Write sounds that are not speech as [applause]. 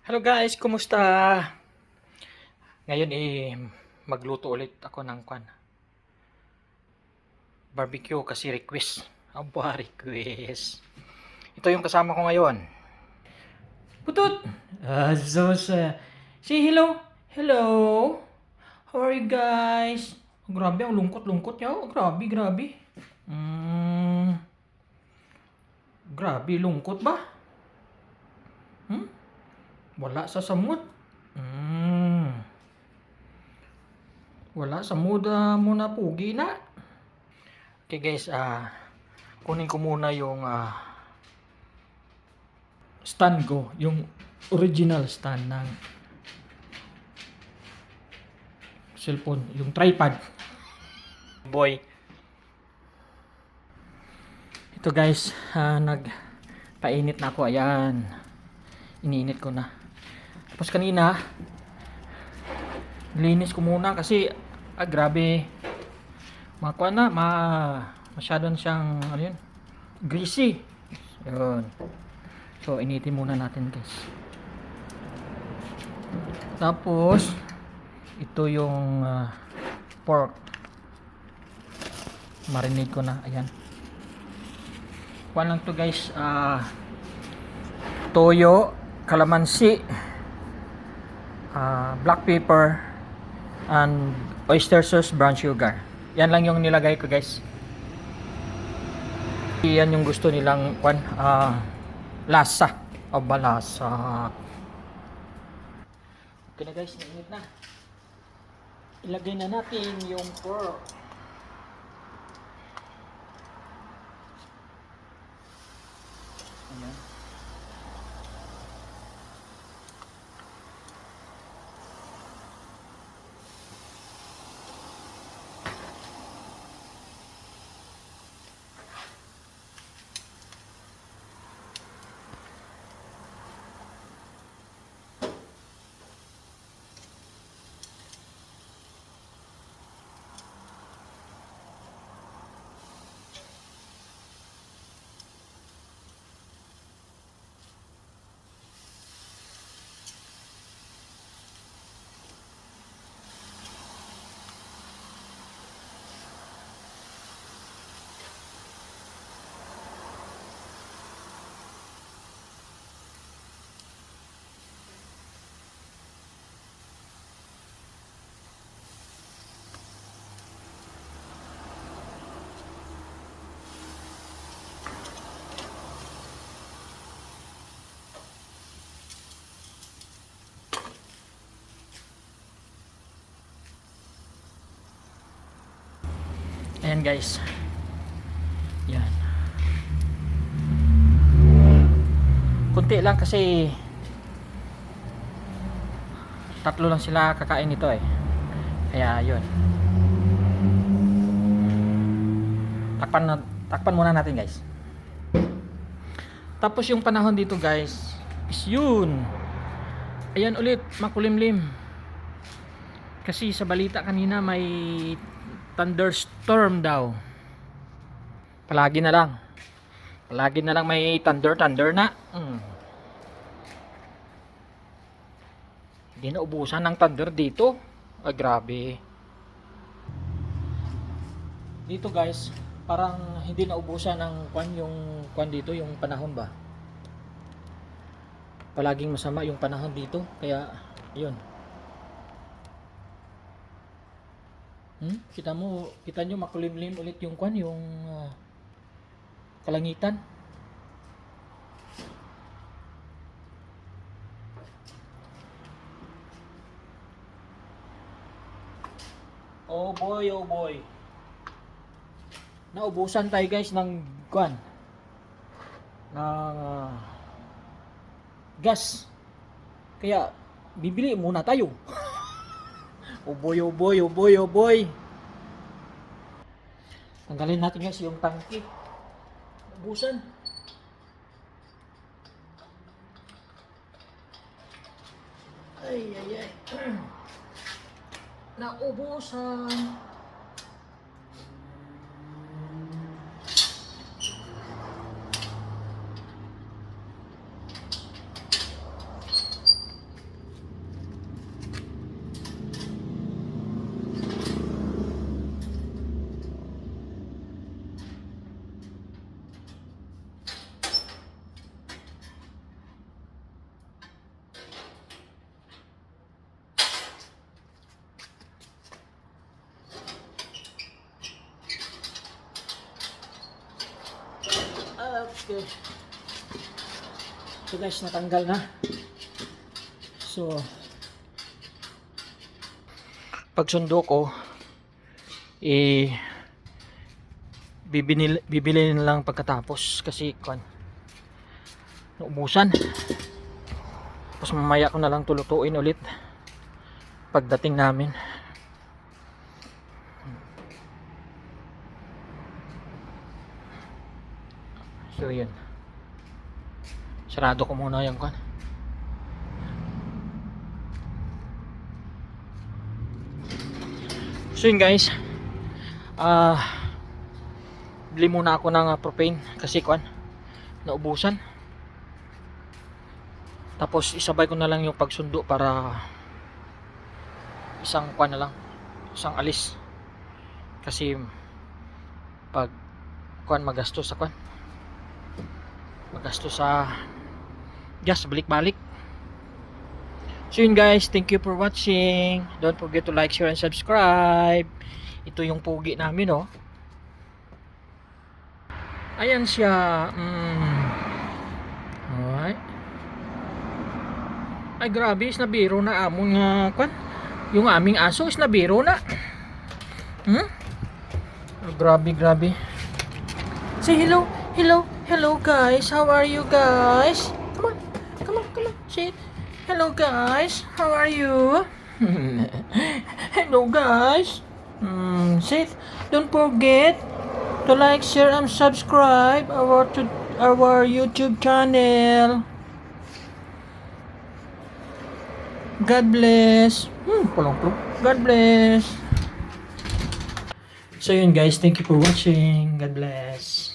Hello guys, kumusta? Ngayon eh magluto ulit ako ng kwan. Barbecue kasi request. [laughs] Aba, request. Ito yung kasama ko ngayon. Putut! Ah, so sa... Say hello! Hello! How are you guys? Grabe, ang lungkot-lungkot niya. Oh, grabe, grabe. Mm, grabe, lungkot ba? Hmm? Wala sa samud. Mm. Wala sa mood ah, muna pugi na. Okay guys, ah kunin ko muna yung ah, stand ko, yung original stand ng cellphone, yung tripod. Boy. Ito guys, ah, nagpainit na ako. Ayan. Iniinit ko na. Tapos kanina, linis ko muna kasi ah, grabe. Makuha na, ma masyado na siyang ano yun, greasy. Yun. So, initin muna natin guys. Tapos, ito yung ah, pork. Marinate ko na. Ayan. Kuha lang to guys. Ah, toyo, kalamansi, ah, black pepper, and oyster sauce, brown sugar. Yan lang yung nilagay ko guys. Yan yung gusto nilang kwan, ah, lasa. O ba lasa? Okay na guys, nainit na. Ilagay na natin yung pork. Ayan. Ayan guys. Yan. Kunti lang kasi tatlo lang sila kakain nito eh. Kaya yun. Takpan, na, takpan muna natin guys. Tapos yung panahon dito guys is yun. Ayan ulit, makulimlim. Kasi sa balita kanina may thunderstorm daw. Palagi na lang. Palagi na lang may thunder, thunder na. Hmm. Hindi na ubusan ng thunder dito. Ah, grabe. Dito guys, parang hindi na ubusan ng kwan yung kwan dito, yung panahon ba. Palaging masama yung panahon dito, kaya yun. Hmm? Kita mo, kita nyo makulimlim ulit yung kwan, yung ah, kalangitan. Oh boy, oh boy. Naubusan tayo guys ng kwan. Ng ah, gas. Kaya bibili muna tayo. [laughs] Oh boy, oh boy, oh boy, oh boy. Tanggalin natin guys yung tangki. Ubusan. Ay, ay, ay. [clears throat] Naubusan. Okay. So guys, natanggal na. So, pagsundo ko, eh, bibili, bibili na lang pagkatapos kasi kwan, naubusan. Tapos mamaya ko na lang tulutuin ulit pagdating namin. So yun. Sarado ko muna yung kwan. So yun guys. Ah bili muna ako ng ah, propane kasi kwan naubusan. Tapos isabay ko na lang yung pagsundo para isang kwan na lang, isang alis. Kasi pag kwan magastos sa kwan. Magastos sa gas balik-balik. So yun guys, thank you for watching. Don't forget to like, share, and subscribe. Ito yung pugi namin oh. Ayan siya. Mm. Alright. Ay grabe, is nabiro na among uh, kwan. Yung aming aso is nabiro na. Hmm? Oh, grabe, grabe. Say hello, hello, hello guys. How are you guys? Come on, come on, come on. Say hello guys. How are you? [laughs] hello guys. Mm, say don't forget to like, share, and subscribe our to our YouTube channel. God bless. Hmm, pulong-pulong. God bless. So yun guys, thank you for watching. God bless.